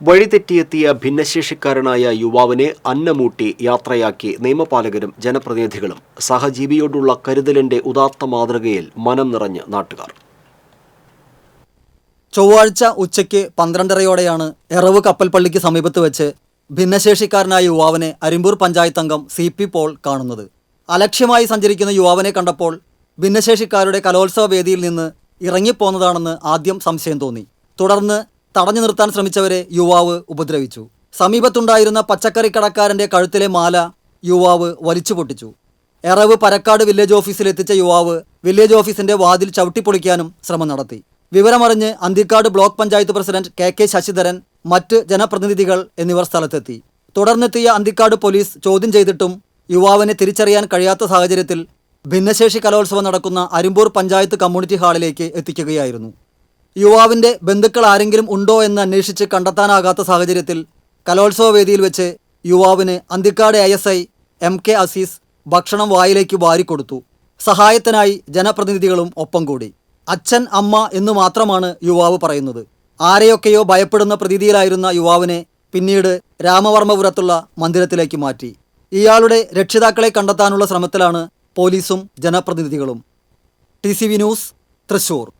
വഴിതെറ്റിയെത്തിയ ഭിന്നശേഷിക്കാരനായ യുവാവിനെ അന്നമൂട്ടി യാത്രയാക്കി നിയമപാലകരും ജനപ്രതിനിധികളും സഹജീവിയോടുള്ള കരുതലിന്റെ ഉദാത്ത മാതൃകയിൽ മനം നിറഞ്ഞ് നാട്ടുകാർ. ചൊവ്വാഴ്ച ഉച്ചയ്ക്ക് പന്ത്രണ്ടരയോടെയാണ് എറവ് കപ്പൽപ്പള്ളിക്ക് സമീപത്ത് വെച്ച് ഭിന്നശേഷിക്കാരനായ യുവാവിനെ അരിമ്പൂർ പഞ്ചായത്ത് അംഗം സി പി പോൾ കാണുന്നത്. അലക്ഷ്യമായി സഞ്ചരിക്കുന്ന യുവാവിനെ കണ്ടപ്പോൾ ഭിന്നശേഷിക്കാരുടെ കലോത്സവ വേദിയിൽ നിന്ന് ഇറങ്ങിപ്പോന്നതാണെന്ന് ആദ്യം സംശയം തോന്നി. തുടർന്ന് തടഞ്ഞു നിർത്താൻ ശ്രമിച്ചവരെ യുവാവ് ഉപദ്രവിച്ചു. സമീപത്തുണ്ടായിരുന്ന പച്ചക്കറി കടക്കാരന്റെ കഴുത്തിലെ മാല യുവാവ് വലിച്ചു പൊട്ടിച്ചു. എറവ് പരക്കാട് വില്ലേജ് ഓഫീസിൽ എത്തിച്ച യുവാവ് വില്ലേജ് ഓഫീസിന്റെ വാതിൽ ചവിട്ടിപ്പൊളിക്കാനും ശ്രമം നടത്തി. വിവരമറിഞ്ഞ് Anthikkad block panchayat president K K Sasidharan മറ്റ് ജനപ്രതിനിധികൾ എന്നിവർ സ്ഥലത്തെത്തി. തുടർന്നെത്തിയ അന്തിക്കാട് പോലീസ് ചോദ്യം ചെയ്തിട്ടും യുവാവിനെ തിരിച്ചറിയാൻ കഴിയാത്ത സാഹചര്യത്തിൽ ഭിന്നശേഷി കലോത്സവം നടക്കുന്ന അരിമ്പൂർ പഞ്ചായത്ത് കമ്മ്യൂണിറ്റി ഹാളിലേക്ക് എത്തിക്കുകയായിരുന്നു. യുവാവിന്റെ ബന്ധുക്കൾ ആരെങ്കിലും ഉണ്ടോ എന്ന് അന്വേഷിച്ച് കണ്ടെത്താനാകാത്ത സാഹചര്യത്തിൽ കലോത്സവ വേദിയിൽ വെച്ച് യുവാവിന് Anthikkad I S I M K Azeez ഭക്ഷണം വായിലേക്ക് വാരിക്കൊടുത്തു. സഹായത്തിനായി ജനപ്രതിനിധികളും ഒപ്പം കൂടി. അച്ഛൻ അമ്മ എന്ന് മാത്രമാണ് യുവാവ് പറയുന്നത്. ആരെയൊക്കെയോ ഭയപ്പെടുന്ന പ്രതീതിയിലായിരുന്ന യുവാവിനെ പിന്നീട് രാമവർമ്മപുരത്തുള്ള മന്ദിരത്തിലേക്ക് മാറ്റി. ഇയാളുടെ രക്ഷിതാക്കളെ കണ്ടെത്താനുള്ള ശ്രമത്തിലാണ് പോലീസും ജനപ്രതിനിധികളും. T news Thrissur.